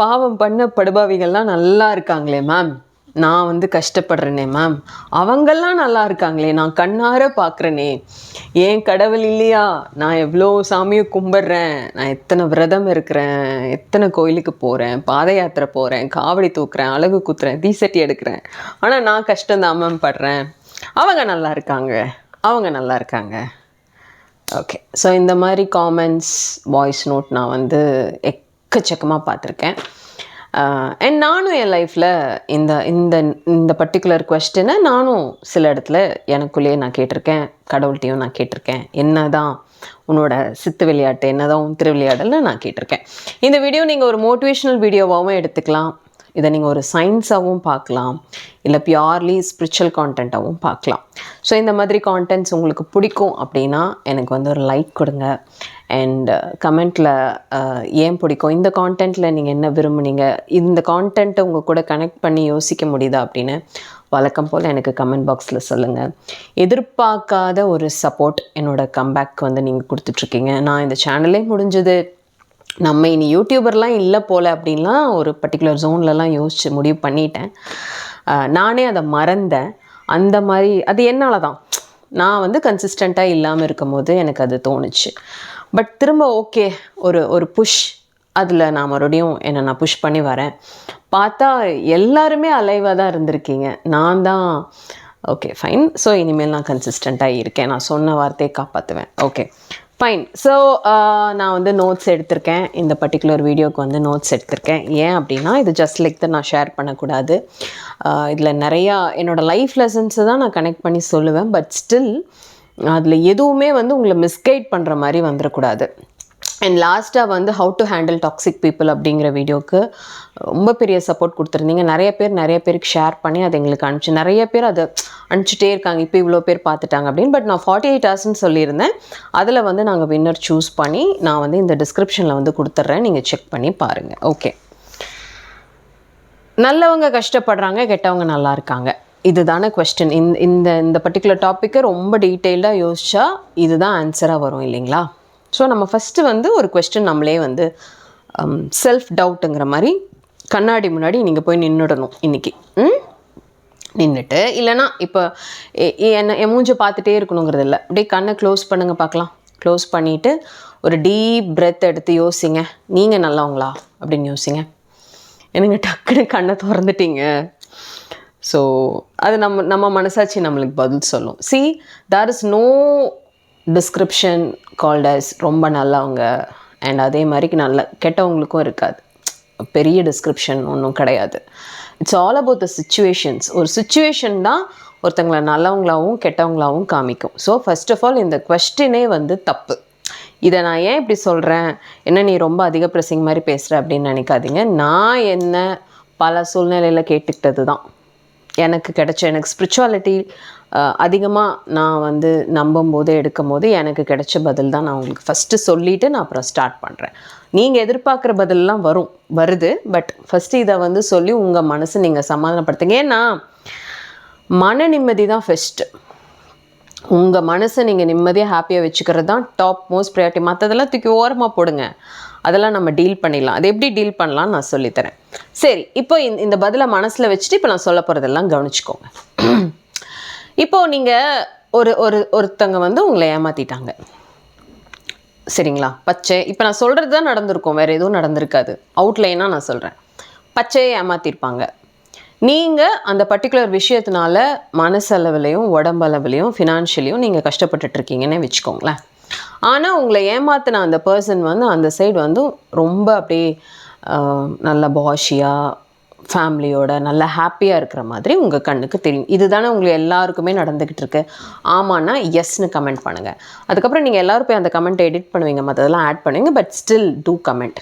பாவம் பண்ண படுபாவிகள்லாம் நல்லா இருக்காங்களே மேம் நான் வந்து கஷ்டப்படுறேனே மேம் அவங்கெல்லாம் நல்லா இருக்காங்களே நான் கண்ணார பார்க்குறேனே ஏன் கடவுள் இல்லையா? நான் எவ்வளோ சாமியை கும்பிட்றேன். நான் எத்தனை விரதம் இருக்கிறேன். எத்தனை கோயிலுக்கு போகிறேன் பாத யாத்திரை போகிறேன் காவடி தூக்குறேன். அழகு குத்துறேன். தீசட்டி எடுக்கிறேன். ஆனால் நான் கஷ்டம்தான் மேம் படுறேன். அவங்க நல்லா இருக்காங்க. அவங்க நல்லா இருக்காங்க. ஓகே ஸோ இந்த மாதிரி காமெண்ட்ஸ் வாய்ஸ் நோட் நான் வந்து எக் எக்கச்சக்கமாக பார்த்துருக்கேன். அண்ட் நானும் என் லைஃப்பில் இந்த இந்த இந்த பர்டிகுலர் கொஸ்டினை நானும் சில இடத்துல எனக்குள்ளேயே நான் கேட்டிருக்கேன். கடவுள்கிட்டையும் நான் கேட்டிருக்கேன். என்னதான் உன்னோட சித்து விளையாட்டு என்னதான் உன் திருவிளையாடல்னு நான் கேட்டிருக்கேன். இந்த வீடியோ நீங்கள் ஒரு மோட்டிவேஷ்னல் வீடியோவாகவும் எடுத்துக்கலாம். இதை நீங்கள் ஒரு சயின்ஸாகவும் பார்க்கலாம் இல்லை பியூர்லி ஸ்பிரிச்சுவல் கான்டென்ட்டாகவும் பார்க்கலாம். ஸோ இந்த மாதிரி கான்டென்ட்ஸ் உங்களுக்கு பிடிக்கும் அப்படின்னா எனக்கு வந்து ஒரு லைக் கொடுங்க. அண்ட் கமெண்ட்டில் uh, uh, ஏன் பிடிக்கும்? இந்த கான்டென்ட்டில் நீங்கள் என்ன விரும்புனீங்க? இந்த கான்டென்ட்டை உங்கள் கூட கனெக்ட் பண்ணி யோசிக்க முடியுதா அப்படின்னு வழக்கம் போல் எனக்கு கமெண்ட் பாக்ஸில் சொல்லுங்கள் எதிர்பார்க்காத ஒரு சப்போர்ட் என்னோட கம்பேக் வந்து நீங்கள் கொடுத்துட்ருக்கீங்க நான் இந்த சேனலே முடிஞ்சது. நம்ம இனி யூடியூபர்லாம் இல்லை போல் அப்படின்லாம் ஒரு பர்டிகுலர் ஜோன்லலாம் யோசித்து முடிவு பண்ணிட்டேன். நானே அதை மறந்தேன். அந்த மாதிரி அது என்னால் தான் நான் வந்து கன்சிஸ்டண்ட்டாக இல்லாமல் இருக்கும்போது எனக்கு அது தோணுச்சு. பட் திரும்ப ஓகே ஒரு ஒரு புஷ் அதில் நான் மறுபடியும் என்னை நான் புஷ் பண்ணி வரேன். பார்த்தா எல்லாருமே அலைவாக தான் இருந்திருக்கீங்க. நான் தான் ஓகே ஃபைன் ஸோ இனிமேல் நான் கன்சிஸ்டண்ட்டாக இருக்கேன். நான் சொன்ன வார்த்தையை காப்பாற்றுவேன் ஓகே ஃபைன் ஸோ uh, நான் வந்து நோட்ஸ் எடுத்திருக்கேன். இந்த பர்டிகுலர் வீடியோக்கு வந்து நோட்ஸ் எடுத்திருக்கேன். ஏன் அப்படின்னா இது ஜஸ்ட் லைக் uh, தான் நான் ஷேர் பண்ணக்கூடாது. இதில் நிறையா என்னோடய லைஃப் லெசன்ஸை தான் நான் கனெக்ட் பண்ணி சொல்லுவேன். பட் ஸ்டில் அதில் எதுவுமே வந்து உங்களை மிஸ்கைட் பண்ணுற மாதிரி வந்துடக்கூடாது அண்ட் லாஸ்ட்டாக வந்து how to handle toxic people அப்படிங்கிற வீடியோவுக்கு ரொம்ப பெரிய சப்போர்ட் கொடுத்துருந்தீங்க. நிறைய பேர் நிறைய பேருக்கு ஷேர் பண்ணி அதை எங்களுக்கு அனுப்பிச்சு நிறைய பேர் அதை அனுப்பிச்சிட்டே இருக்காங்க. இப்போ இவ்வளோ பேர் பார்த்துட்டாங்க அப்படின்னு. பட் நான் ஃபார்ட்டி எயிட் ஹவர்ஸ்னு சொல்லியிருந்தேன். அதில் வந்து நாங்கள் வின்னர் சூஸ் பண்ணி நான் வந்து இந்த டிஸ்கிரிப்ஷனில் வந்து கொடுத்துட்றேன் நீங்கள் செக் பண்ணி பாருங்கள் ஓகே நல்லவங்க கஷ்டப்படுறாங்க கெட்டவங்க நல்லா இருக்காங்க. இதுதானே கொஸ்டின் இந்த இந்த இந்த பர்டிகுலர் டாப்பிக்கை ரொம்ப டீட்டெயில்டாக யோசிச்சா இதுதான் ஆன்சராக வரும் இல்லைங்களா? ஸோ நம்ம ஃபஸ்ட்டு வந்து ஒரு கொஸ்டின் நம்மளே வந்து um, செல்ஃப் டவுட்டுங்கிற மாதிரி கண்ணாடி முன்னாடி நீங்கள் போய் நின்றுடணும் இன்றைக்கி ம்? நின்றுட்டு இல்லைனா இப்போ என்ன என் மூஞ்சை பார்த்துட்டே இருக்கணுங்கிறது இல்லை. அப்படியே கண்ணை க்ளோஸ் பண்ணுங்கள் பார்க்கலாம். க்ளோஸ் பண்ணிவிட்டு ஒரு டீப் பிரெத் எடுத்து யோசிங்க. நீங்கள் நல்லவங்களா? அப்படின்னு யோசிங்க. எனக்கு டக்குன்னு கண்ணை திறந்துட்டீங்க? ஸோ அது நம்ம நம்ம மனசாட்சி நம்மளுக்கு பதில் சொல்லும். See there is no description called ரொம்ப நல்லவங்க. அண்ட் அதே மாதிரி நல்ல கெட்டவங்களுக்கும் இருக்காது. பெரிய டிஸ்கிரிப்ஷன் ஒன்றும் கிடையாது. It's all about the situations ஒரு சுச்சுவேஷன் தான் ஒருத்தங்களை நல்லவங்களாகவும் கெட்டவங்களாகவும் காமிக்கும். ஸோ ஃபர்ஸ்ட் ஆஃப் ஆல் இந்த கொஸ்டினே வந்து தப்பு. இதை நான் ஏன் இப்படி சொல்கிறேன் என்ன நீ ரொம்ப அதிக பிரசிங் மாதிரி பேசுகிற அப்படின்னு நினைக்காதீங்க. நான் என்ன பல சூழ்நிலையில் கேட்டுக்கிட்டது தான். எனக்கு கிடைச்ச எனக்கு ஸ்பிரிச்சுவாலிட்டி அதிகமாக நான் வந்து நம்பும் போது எடுக்கும் போது எனக்கு கிடைச்ச பதில் தான் நான் உங்களுக்கு ஃபஸ்ட்டு சொல்லிவிட்டு நான் அப்புறம் ஸ்டார்ட் பண்ணுறேன் நீங்கள் எதிர்பார்க்குற பதிலெலாம் வரும் வருது பட் ஃபஸ்ட்டு இதை வந்து சொல்லி உங்கள் மனசை நீங்கள் சமாதானப்படுத்துங்க. ஏன்னா மன நிம்மதி தான் ஃபஸ்ட்டு உங்கள் மனசை நீங்கள் நிம்மதியாக ஹாப்பியாக வச்சுக்கிறது தான் டாப் மோஸ்ட் ப்ரையாரிட்டி மற்றதெல்லாம் தூக்கி ஓரமாக போடுங்க. அதெல்லாம் நம்ம டீல் பண்ணிடலாம். அது எப்படி டீல் பண்ணலாம்னு நான் சொல்லித்தரேன். சரி இப்போ இந்த இந்த பதிலை மனசில் வச்சுட்டு இப்போ நான் சொல்ல போகிறதெல்லாம் கவனிச்சுக்கோங்க. இப்போது நீங்கள் ஒரு ஒரு ஒருத்தங்க வந்து உங்களை ஏமாற்றிட்டாங்க சரிங்களா? பச்சை. இப்போ நான் சொல்கிறது தான் நடந்திருக்கும். வேறு எதுவும் நடந்திருக்காது. அவுட்லைனாக நான் சொல்கிறேன் பச்சையை ஏமாற்றிருப்பாங்க நீங்கள் அந்த பர்டிகுலர் விஷயத்தினால மனசளவுலையும் உடம்பளவுலையும் ஃபினான்ஷியலையும் நீங்கள் கஷ்டப்பட்டுட்ருக்கீங்கன்னு வச்சுக்கோங்களேன். ஆனால் உங்களை ஏமாத்தின அந்த பர்சன் வந்து அந்த சைடு வந்து ரொம்ப அப்படியே நல்ல பாஷியாக ஃபேமிலியோட நல்ல ஹாப்பியாக இருக்கிற மாதிரி உங்கள் கண்ணுக்கு தெரியும். இதுதானே உங்களுக்கு எல்லாருக்குமே நடந்துக்கிட்டு இருக்கு. ஆமான்னா எஸ்னு கமெண்ட் பண்ணுங்கள் அதுக்கப்புறம் நீங்கள் எல்லாரும் போய் அந்த கமெண்ட்டை எடிட் பண்ணுவீங்க. மற்றதெல்லாம் ஆட் பண்ணுவீங்க. பட் ஸ்டில் டூ கமெண்ட்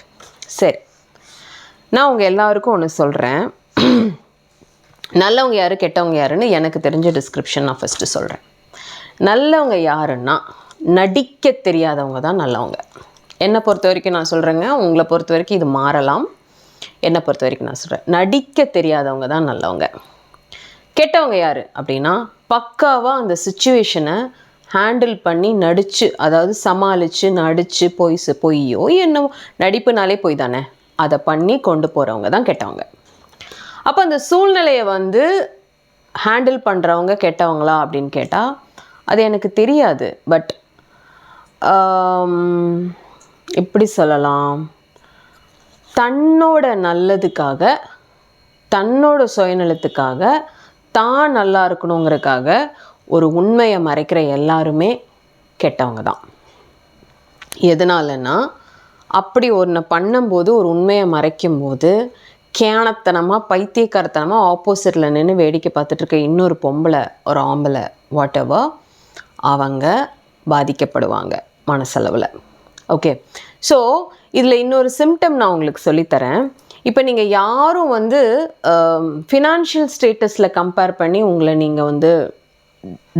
சரி. நான் உங்கள் எல்லாருக்கும் ஒன்று சொல்கிறேன் நல்லவங்க யார் கெட்டவங்க யாருன்னு எனக்கு தெரிஞ்ச டிஸ்கிரிப்ஷன் நான் ஃபஸ்ட்டு சொல்கிறேன் நல்லவங்க யாருன்னா நடிக்க தெரியாதவங்க தான் நல்லவங்க. என்னை பொறுத்த வரைக்கும் நான் சொல்கிறேங்க உங்களை பொறுத்த வரைக்கும் இது மாறலாம். என்னை பொறுத்த வரைக்கும் நான் சொல்கிறேன் நடிக்க தெரியாதவங்க தான் நல்லவங்க. கெட்டவங்க யார் அப்படின்னா பக்காவாக அந்த சுச்சுவேஷனை ஹேண்டில் பண்ணி நடித்து அதாவது சமாளித்து நடித்து பொய் பொய்யோ என்னவோ நடிப்புனாலே பொய் தானே அதை பண்ணி கொண்டு போகிறவங்க தான் கெட்டவங்க. அப்போ அந்த சூழ்நிலையை வந்து ஹேண்டில் பண்ணுறவங்க கெட்டவங்களா அப்படின்னு கேட்டால் அது எனக்கு தெரியாது. பட் எப்படி சொல்லலாம்? தன்னோட நல்லதுக்காக தன்னோட சுயநலத்துக்காக தான் நல்லா இருக்கணுங்கிறதுக்காக ஒரு உண்மையை மறைக்கிற எல்லாருமே கெட்டவங்க தான். எதனாலன்னா அப்படி ஒன்று பண்ணும்போது ஒரு உண்மையை மறைக்கும்போது கேனத்தனமாக பைத்தியக்காரத்தனமாக ஆப்போசிட்டில் நின்று வேடிக்கை பார்த்துட்ருக்க இன்னொரு பொம்பளை ஒரு ஆம்பளை வாட் எவர் அவங்க பாதிக்கப்படுவாங்க. மனசளவில். ஓகே ஸோ இதில் இன்னொரு சிம்டம் நான் உங்களுக்கு சொல்லித்தரேன். இப்போ நீங்கள் யாரும் வந்து ஃபினான்ஷியல் ஸ்டேட்டஸில் கம்பேர் பண்ணி உங்களை நீங்கள் வந்து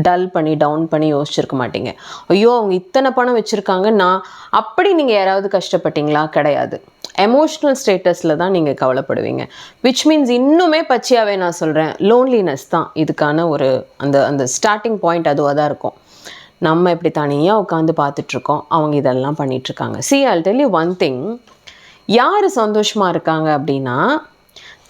டல் பண்ணி டவுன் பண்ணி யோசிச்சிருக்க மாட்டீங்க. ஐயோ அவங்க இத்தனை பணம் வச்சுருக்காங்க. நான் அப்படி நீங்கள் யாராவது கஷ்டப்பட்டீங்களா? கிடையாது. எமோஷ்னல் ஸ்டேட்டஸில் தான் நீங்கள் கவலைப்படுவீங்க. விச் மீன்ஸ் இன்னுமே பச்சையாகவே நான் சொல்கிறேன் லோன்லினஸ் தான் இதுக்கான ஒரு அந்த அந்த ஸ்டார்டிங் பாயிண்ட் அதுவாக தான் இருக்கும். நம்ம இப்படி தனியாக உட்காந்து பார்த்துட்ருக்கோம். அவங்க இதெல்லாம் பண்ணிகிட்ருக்காங்க see I'll tell you one thing யார் சந்தோஷமாக இருக்காங்க அப்படின்னா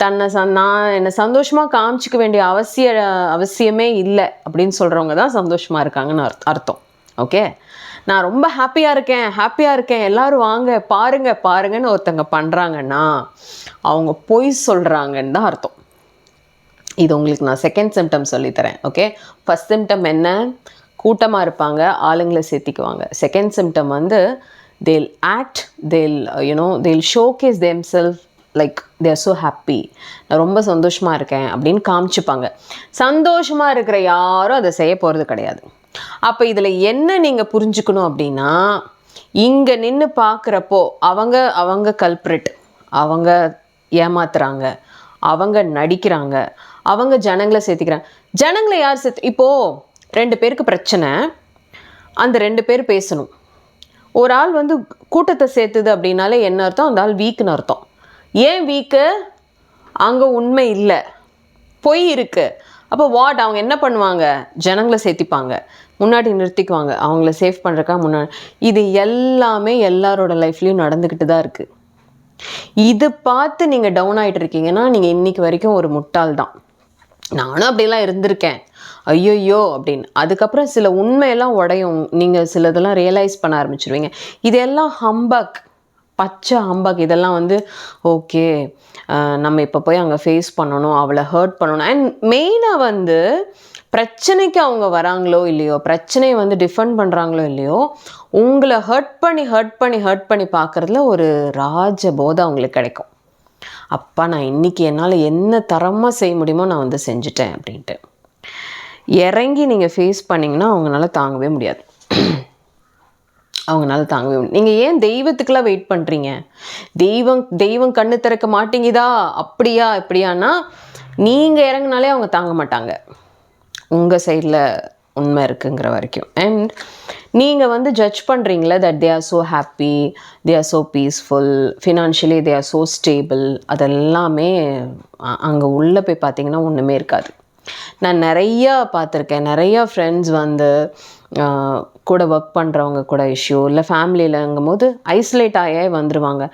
தன்னை ச நான் என்னை சந்தோஷமாக காமிச்சிக்க வேண்டிய அவசிய அவசியமே இல்லை அப்படின்னு சொல்கிறவங்க தான் சந்தோஷமாக இருக்காங்கன்னு அர்த் அர்த்தம். ஓகே நான் ரொம்ப ஹாப்பியாக இருக்கேன் ஹாப்பியாக இருக்கேன். எல்லோரும் வாங்க பாருங்க பாருங்கன்னு ஒருத்தங்க பண்ணுறாங்கன்னா அவங்க பொய் சொல்கிறாங்கன்னு தான் அர்த்தம். இது உங்களுக்கு நான் செகண்ட் சிம்டம் சொல்லித்தரேன். ஓகே ஃபஸ்ட் சிம்டம் என்ன? கூட்டமாக இருப்பாங்க ஆளுங்களை சேர்த்திக்குவாங்க. செகண்ட் சிம்டம் வந்து தேல் act they'll you know they'll showcase them self like they're so happy நான் ரொம்ப சந்தோஷமாக இருக்கேன் அப்படின்னு காமிச்சுப்பாங்க. சந்தோஷமாக இருக்கிற யாரும் அதை செய்ய போகிறது கிடையாது. அப்போ இதில் என்ன நீங்கள் புரிஞ்சுக்கணும் அப்படின்னா இங்கே நின்று பார்க்குறப்போ அவங்க அவங்க கல்ப்ரிட் அவங்க ஏமாத்துறாங்க அவங்க நடிக்கிறாங்க அவங்க ஜனங்களை சேர்த்திக்கிறாங்க. ஜனங்களை யார் சேர்த்து இப்போது ரெண்டு பேருக்கு பிரச்சனை. அந்த ரெண்டு பேர் பேசணும். ஒரு ஆள் வந்து கூட்டத்தை சேர்த்துது அப்படின்னாலே என்ன அர்த்தம்? அந்த ஆள் வீக்குன்னு அர்த்தம். ஏன் வீக்கு அங்கே உண்மை இல்லை. பொய் இருக்குது அப்போ வாட் அவங்க என்ன பண்ணுவாங்க? ஜனங்களை சேர்த்திப்பாங்க. முன்னாடி நிறுத்திக்குவாங்க. அவங்கள சேஃப் பண்ணுறக்கா முன்னாடி. இது எல்லாமே எல்லாரோட லைஃப்லேயும் நடந்துக்கிட்டு தான் இருக்குது இது பார்த்து நீங்கள் டவுன் ஆகிட்டு இருக்கீங்கன்னா நீங்கள் இன்றைக்கி வரைக்கும் ஒரு முட்டாள் தான் நானும் அப்படிலாம் இருந்திருக்கேன். ஐயோயோ அப்படின்னு. அதுக்கப்புறம் சில உண்மையெல்லாம் உடையும். நீங்கள் சிலதெல்லாம் ரியலைஸ் பண்ண ஆரம்பிச்சிருவீங்க. இதெல்லாம் ஹம்பக் பச்சை ஹம்பக் இதெல்லாம் வந்து ஓகே நம்ம இப்போ போய் அங்கே ஃபேஸ் பண்ணணும் அவளை ஹர்ட் பண்ணணும். அண்ட் மெயினாக வந்து பிரச்சனைக்கு அவங்க வராங்களோ இல்லையோ பிரச்சனையை வந்து டிஃபெண்ட் பண்ணுறாங்களோ இல்லையோ உங்களை ஹர்ட் பண்ணி ஹர்ட் பண்ணி ஹர்ட் பண்ணி பார்க்குறதுல ஒரு ராஜ போதை அவங்களுக்கு கிடைக்கும். அப்பா நான் இன்றைக்கி என்னால் என்ன தரமாக செய்ய முடியுமோ நான் வந்து செஞ்சுட்டேன் அப்படின்ட்டு. இறங்கி நீங்கள் ஃபேஸ் பண்ணிங்கன்னா அவங்களால தாங்கவே முடியாது. அவங்களால தாங்கவே முடியும் நீங்கள் ஏன் தெய்வத்துக்கெல்லாம் வெயிட் பண்ணுறீங்க தெய்வம் தெய்வம் கண்ணு திறக்க மாட்டேங்குதா? அப்படியா இப்படியானா நீங்கள் இறங்கினாலே அவங்க தாங்க மாட்டாங்க. உங்கள் சைடில் உண்மை இருக்குங்கிற வரைக்கும். அண்ட் நீங்கள் வந்து judge பண்ணுறீங்களே that they are so happy they are so peaceful financially they are so stable அதெல்லாமே அங்கே உள்ளே போய் பார்த்தீங்கன்னா ஒன்றுமே இருக்காது. நான் நிறையா பார்த்துருக்கேன். நிறையா ஃப்ரெண்ட்ஸ் வந்து கூட ஒர்க் பண்ணுறவங்க கூட இஷ்யூ இல்லை ஃபேமிலியிலங்கும் போது ஐசோலேட் ஆகியே வந்துடுவாங்க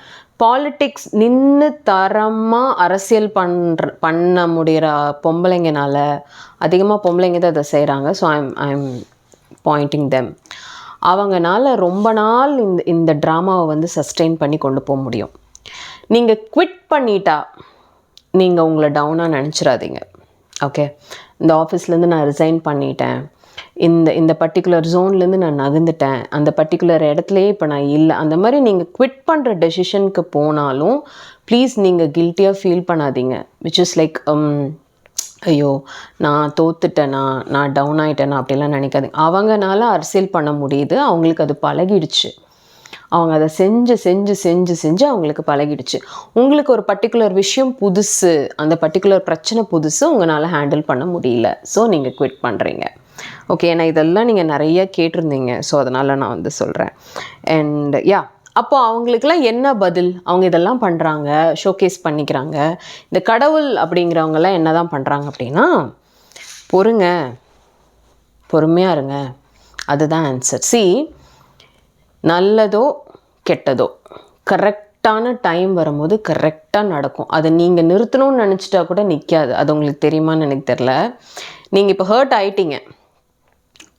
பாலிட்டிக்ஸ் நின்று தரமாக அரசியல் பண்ணுற பண்ண முடிகிற பொம்பளைங்கனால அதிகமாக பொம்பளைங்க தான் அதை செய்கிறாங்க so I'm I'm pointing them அவங்கனால ரொம்ப நாள் இந்த இந்த ட்ராமாவை வந்து சஸ்டெயின் பண்ணி கொண்டு போக முடியும். நீங்கள் குவிட் பண்ணிட்டா நீங்கள் உங்களை டவுனாக நினச்சிடாதீங்க. ஓகே இந்த ஆஃபீஸ்லேருந்து நான் ரிசைன் பண்ணிட்டேன். இந்த இந்த பர்டிகுலர் ஜோன்லேருந்து நான் நகர்ந்துட்டேன். அந்த பர்டிகுலர் இடத்துலையே இப்போ நான் இல்லை. அந்த மாதிரி நீங்கள் குவிட் பண்ணுற டெசிஷனுக்கு போனாலும் ப்ளீஸ் நீங்கள் கில்ட்டியாக ஃபீல் பண்ணாதீங்க. விச் இஸ் லைக் ஐயோ நான் தோத்துட்டேனா நான் டவுன் ஆகிட்டேனா அப்படிலாம் நினைக்காதீங்க. அவங்கனால அரசியல் பண்ண முடியுது. அவங்களுக்கு அது பழகிடுச்சு. அவங்க அதை செஞ்சு செஞ்சு செஞ்சு செஞ்சு அவங்களுக்கு பழகிடுச்சு. உங்களுக்கு ஒரு பர்டிகுலர் விஷயம் புதுசு அந்த பர்டிகுலர் பிரச்சனை புதுசு உங்களால் ஹேண்டில் பண்ண முடியல. ஸோ நீங்கள் குவிட் பண்ணுறீங்க ஓகே ஏன்னா இதெல்லாம் நீங்கள் நிறைய கேட்டிருந்தீங்க. ஸோ அதனால் நான் வந்து சொல்கிறேன் அண்ட் யா அப்போ அவங்களுக்குலாம் என்ன பதில்? அவங்க இதெல்லாம் பண்ணுறாங்க ஷோகேஸ் பண்ணிக்கிறாங்க. இந்த கடவுள் அப்படிங்கிறவங்கெல்லாம் என்ன தான் பண்ணுறாங்க அப்படின்னா பொறுங்க பொறுமையாக இருங்க. அதுதான் ஆன்சர் சி நல்லதோ கெட்டதோ. கரெக்டான டைம் வரும்போது கரெக்டாக நடக்கும். அதை நீங்கள் நிறுத்தணும்னு நினச்சிட்டா கூட நிற்காது அது உங்களுக்கு தெரியுமான்னு எனக்கு தெரில நீங்கள் இப்போ ஹர்ட் ஆயிட்டீங்க.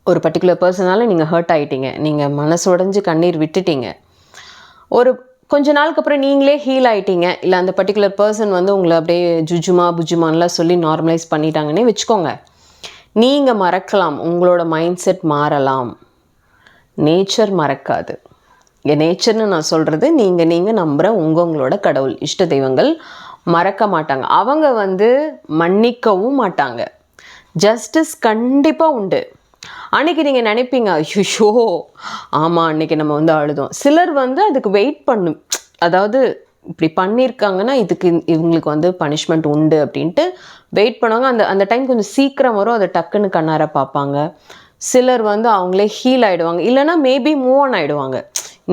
ஒரு பர்டிகுலர் பர்சனால நீங்கள் ஹர்ட் ஆயிட்டீங்க. நீங்கள் மனசு உடஞ்சி கண்ணீர் விட்டுட்டீங்க. ஒரு கொஞ்ச நாளுக்கு அப்புறம் நீங்களே ஹீல் ஆயிட்டீங்க. இல்லை அந்த பர்டிகுலர் பர்சன் வந்து உங்களை அப்படியே ஜுஜுமா புஜுமான்லாம் சொல்லி நார்மலைஸ் பண்ணிட்டாங்கன்னே வச்சுக்கோங்க. நீங்கள் மறக்கலாம். உங்களோட மைண்ட் செட் மாறலாம். நேச்சர் மறக்காது. இங்கே நேச்சர்னு நான் சொல்கிறது நீங்கள் நீங்கள் நம்புகிற உங்கள் உங்களோட கடவுள் இஷ்ட தெய்வங்கள் மறக்க மாட்டாங்க. அவங்க வந்து மன்னிக்கவும் மாட்டாங்க. ஜஸ்டிஸ் கண்டிப்பாக உண்டு. அன்னைக்கு நீங்கள் நினைப்பீங்க ஐயோ ஆமாம் அன்னைக்கு நம்ம வந்து அழுதோம். சிலர் வந்து அதுக்கு வெயிட் பண்ணும். அதாவது இப்படி பண்ணியிருக்காங்கன்னா இதுக்கு இவங்களுக்கு வந்து பனிஷ்மெண்ட் உண்டு அப்படின்ட்டு வெயிட் பண்ணுவாங்க. அந்த அந்த டைம் கொஞ்சம் சீக்கிரம் வரும் அதை டக்குன்னு கண்ணார பார்ப்பாங்க. சிலர் வந்து அவங்களே ஹீல் ஆகிடுவாங்க இல்லைன்னா மேபி மூவ் ஆன் ஆகிடுவாங்க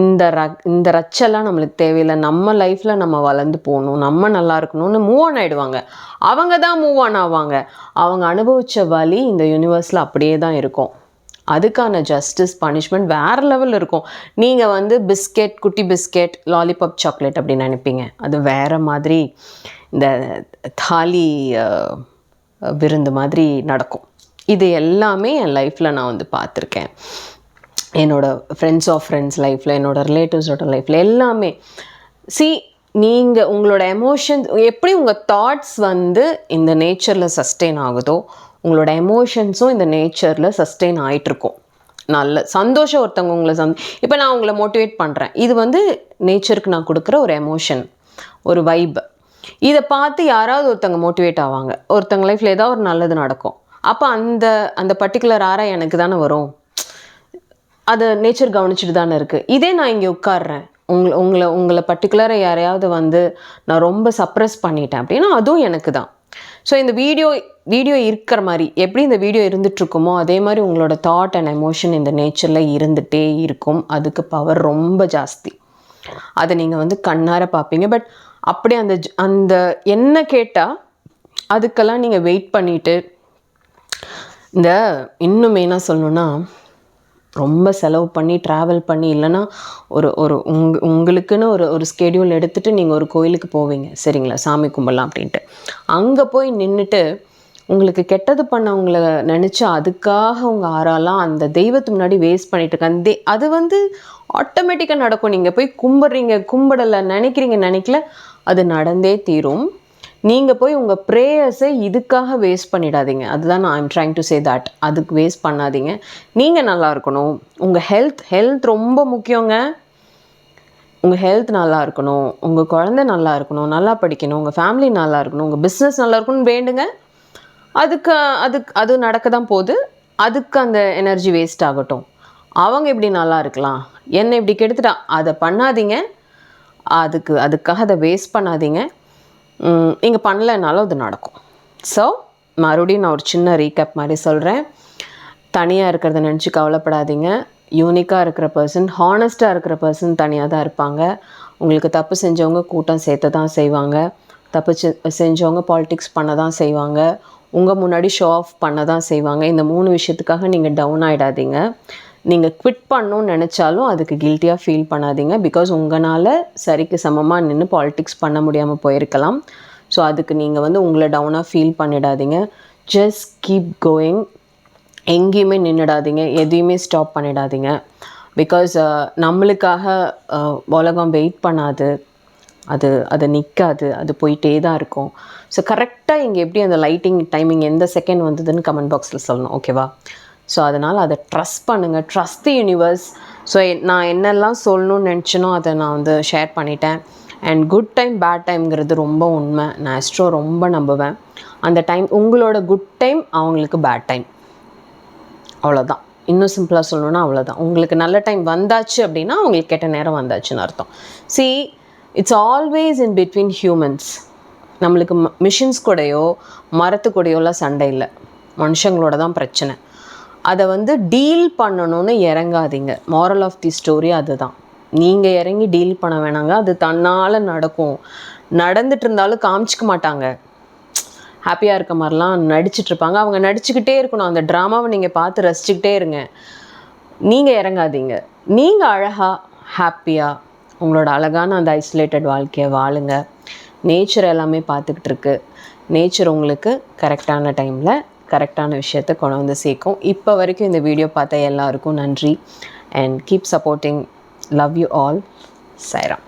இந்த ர இந்த ரச்செல்லாம் நம்மளுக்கு தேவையில்லை. நம்ம லைஃப்பில் நம்ம வளர்ந்து போகணும். நம்ம நல்லா இருக்கணும்னு மூவ் ஆன் ஆகிடுவாங்க அவங்க தான் மூவ் ஆன் ஆவாங்க. அவங்க அனுபவித்த வழி இந்த யூனிவர்ஸில் அப்படியே தான் இருக்கும். அதுக்கான ஜஸ்டிஸ் பனிஷ்மெண்ட் வேறு லெவலில் இருக்கும். நீங்கள் வந்து பிஸ்கெட் குட்டி பிஸ்கெட் லாலிபாப் சாக்லேட் அப்படின்னு நினைப்பீங்க. அது வேறு மாதிரி இந்த தாலி விருந்து மாதிரி நடக்கும். இது எல்லாமே என் லைஃப்பில் நான் வந்து பார்த்துருக்கேன். என்னோடய ஃப்ரெண்ட்ஸ் ஆஃப் ஃப்ரெண்ட்ஸ் லைஃப்பில் என்னோடய ரிலேட்டிவ்ஸோட லைஃப்பில் எல்லாமே. சி நீங்கள் உங்களோட எமோஷன்ஸ் எப்படி உங்கள் தாட்ஸ் வந்து இந்த நேச்சரில் சஸ்டெயின் ஆகுதோ உங்களோட எமோஷன்ஸும் இந்த நேச்சரில் சஸ்டெயின் ஆகிட்டுருக்கும் நல்ல சந்தோஷம் ஒருத்தவங்க உங்களை சந் இப்போ நான் உங்களை மோட்டிவேட் பண்ணுறேன் இது வந்து நேச்சருக்கு நான் கொடுக்குற ஒரு எமோஷன் ஒரு வைப் இதை பார்த்து யாராவது ஒருத்தவங்க மோட்டிவேட் ஆவாங்க. ஒருத்தவங்க லைஃப்பில் ஏதாவது ஒரு நல்லது நடக்கும். அப்போ அந்த அந்த பர்டிகுலர் ஆரா எனக்கு தானே வரும். அதை நேச்சர் கவனிச்சுட்டு தானே இருக்குது இதே நான் இங்கே உட்காடுறேன் உங்களை உங்களை உங்களை பர்டிகுலராக யாரையாவது வந்து நான் ரொம்ப சப்ரஸ் பண்ணிட்டேன் அப்படின்னா அதுவும் எனக்கு தான். ஸோ இந்த வீடியோ வீடியோ இருக்கிற மாதிரி எப்படி இந்த வீடியோ இருந்துகிட்ருக்குமோ அதே மாதிரி உங்களோட தாட் அண்ட் எமோஷன் இந்த நேச்சரில் இருந்துகிட்டே இருக்கும். அதுக்கு பவர் ரொம்ப ஜாஸ்தி. அதை நீங்கள் வந்து கண்ணார பார்ப்பீங்க. பட் அப்படியே அந்த ஜ- அந்த என்ன கேட்டால் அதுக்கெல்லாம் நீங்கள் வெயிட் பண்ணிவிட்டு இந்த இன்னும் மெயினாக சொல்லணுன்னா ரொம்ப செலவு பண்ணி ட்ராவல் பண்ணி இல்லைன்னா ஒரு ஒரு உங் உங்களுக்குன்னு ஒரு ஒரு ஸ்கெடியூல் எடுத்துகிட்டு நீங்கள் ஒரு கோயிலுக்கு போவீங்க. சரிங்களா? சாமி கும்பிடலாம் அப்படின்ட்டு. அங்கே போய் நின்றுட்டு உங்களுக்கு கெட்டது பண்ணவங்கள நினச்சி அதுக்காக உங்கள் ஆறாலாம் அந்த தெய்வத்து முன்னாடி வேஸ்ட் பண்ணிட்டு இருக்காங்க தே அது வந்து ஆட்டோமேட்டிக்காக நடக்கும். நீங்கள் போய் கும்பிட்றீங்க கும்பிடலை நினைக்கிறீங்க நினைக்கல அது நடந்தே தீரும். நீங்கள் போய் உங்கள் ப்ரேயர்ஸை இதுக்காக வேஸ்ட் பண்ணிடாதீங்க. அதுதான் நான் I'm trying to say that அதுக்கு வேஸ்ட் பண்ணாதீங்க. நீங்கள் நல்லா இருக்கணும். உங்கள் ஹெல்த் ஹெல்த் ரொம்ப முக்கியங்க. உங்கள் ஹெல்த் நல்லா இருக்கணும். உங்கள் குழந்தை நல்லா இருக்கணும். நல்லா படிக்கணும். உங்கள் ஃபேமிலி நல்லா இருக்கணும். உங்கள் பிஸ்னஸ் நல்லா இருக்கணும்னு வேண்டுங்க. அதுக்கு அதுக்கு அது நடக்க தான் போகுது. அதுக்கு அந்த எனர்ஜி வேஸ்ட் ஆகட்டும். அவங்க எப்படி நல்லா இருக்கலாம். என்னை இப்படி கெடுத்துட்டா அதை பண்ணாதீங்க. அதுக்கு அதுக்காக அதை வேஸ்ட் பண்ணாதீங்க. நீங்கள் பண்ணலைனாலும் அது நடக்கும். ஸோ மறுபடியும் நான் ஒரு சின்ன ரீகேப் மாதிரி சொல்கிறேன் தனியாக இருக்கிறத நினச்சி கவலைப்படாதீங்க. யூனிக்காக இருக்கிற பர்சன் ஹானஸ்ட்டாக இருக்கிற பர்சன் தனியாக தான் இருப்பாங்க. உங்களுக்கு தப்பு செஞ்சவங்க கூட்டம் சேர்த்து தான் செய்வாங்க. தப்பு செ- செஞ்சவங்க பாலிடிக்ஸ் பண்ண தான் செய்வாங்க. உங்கள் முன்னாடி ஷோ ஆஃப் பண்ண தான் செய்வாங்க. இந்த மூணு விஷயத்துக்காக நீங்கள் டவுன் ஆகிடாதீங்க நீங்கள் குவிட் பண்ணணும்னு நினச்சாலும் அதுக்கு கில்ட்டியாக ஃபீல் பண்ணாதீங்க. பிகாஸ் உங்களால் சரிக்கு சமமாக நின்று பாலிடிக்ஸ் பண்ண முடியாமல் போயிருக்கலாம். ஸோ அதுக்கு நீங்கள் வந்து உங்களை டவுனாக ஃபீல் பண்ணிடாதீங்க. ஜஸ்ட் கீப் கோயிங் எங்கேயுமே நின்றுடாதீங்க எதையுமே ஸ்டாப் பண்ணிடாதீங்க. பிகாஸ் uh, நம்மளுக்காக uh, உலகம் வெயிட் பண்ணாது. அது அது நிற்காது அது போயிட்டே தான் இருக்கும். ஸோ கரெக்டாக இங்கே எப்படி அந்த லைட்டிங் டைமிங் எந்த செகண்ட் வந்ததுன்னு கமெண்ட் பாக்ஸில் சொல்லணும். ஓகேவா ஸோ அதனால் அதை ட்ரஸ்ட் பண்ணுங்கள் ட்ரஸ்ட் தி யூனிவர்ஸ் ஸோ நான் என்னெல்லாம் சொல்லணும்னு நினச்சினோ அதை நான் வந்து ஷேர் பண்ணிட்டேன். அண்ட் குட் டைம் பேட் டைம்ங்கிறது ரொம்ப உண்மை. நான் எஸ்ட்ரோ ரொம்ப நம்புவேன். அந்த டைம் உங்களோட குட் டைம் அவங்களுக்கு பேட் டைம் அவ்வளோதான் இன்னும் சிம்பிளாக சொல்லணும்னா அவ்வளோதான் உங்களுக்கு நல்ல டைம் வந்தாச்சு அப்படின்னா அவங்களுக்கு கெட்ட நேரம் வந்தாச்சுன்னு அர்த்தம். See it's always in between humans நம்மளுக்கு மிஷின்ஸ் கூடயோ மரத்து கூடயோலாம் சண்டை இல்லை. மனுஷங்களோட தான் பிரச்சனை. அதை வந்து டீல் பண்ணணும்னு இறங்காதீங்க. மாரல் ஆஃப் தி ஸ்டோரி அதுதான். நீங்கள் இறங்கி டீல் பண்ண வேணாங்க. அது தன்னால் நடக்கும். நடந்துட்டு இருந்தாலும் காமிச்சிக்க மாட்டாங்க. ஹாப்பியாக இருக்க மாதிரிலாம் நடிச்சிட்ருப்பாங்க அவங்க நடிச்சுக்கிட்டே இருக்கணும். அந்த ட்ராமாவை நீங்கள் பார்த்து ரசிச்சுக்கிட்டே இருங்க. நீங்கள் இறங்காதீங்க. நீங்கள் அழகாக ஹாப்பியாக உங்களோட அழகான அந்த ஐசோலேட்டட் வாழ்க்கையை வாழுங்க. நேச்சர் எல்லாமே பார்த்துக்கிட்டு இருக்கு. நேச்சர் உங்களுக்கு கரெக்டான டைமில் கரெக்டான விஷயத்தை கொண்டு வந்து சேர்க்கும். இப்போ வரைக்கும் இந்த வீடியோ பார்த்த எல்லாருக்கும் நன்றி. And keep supporting love you all Sairam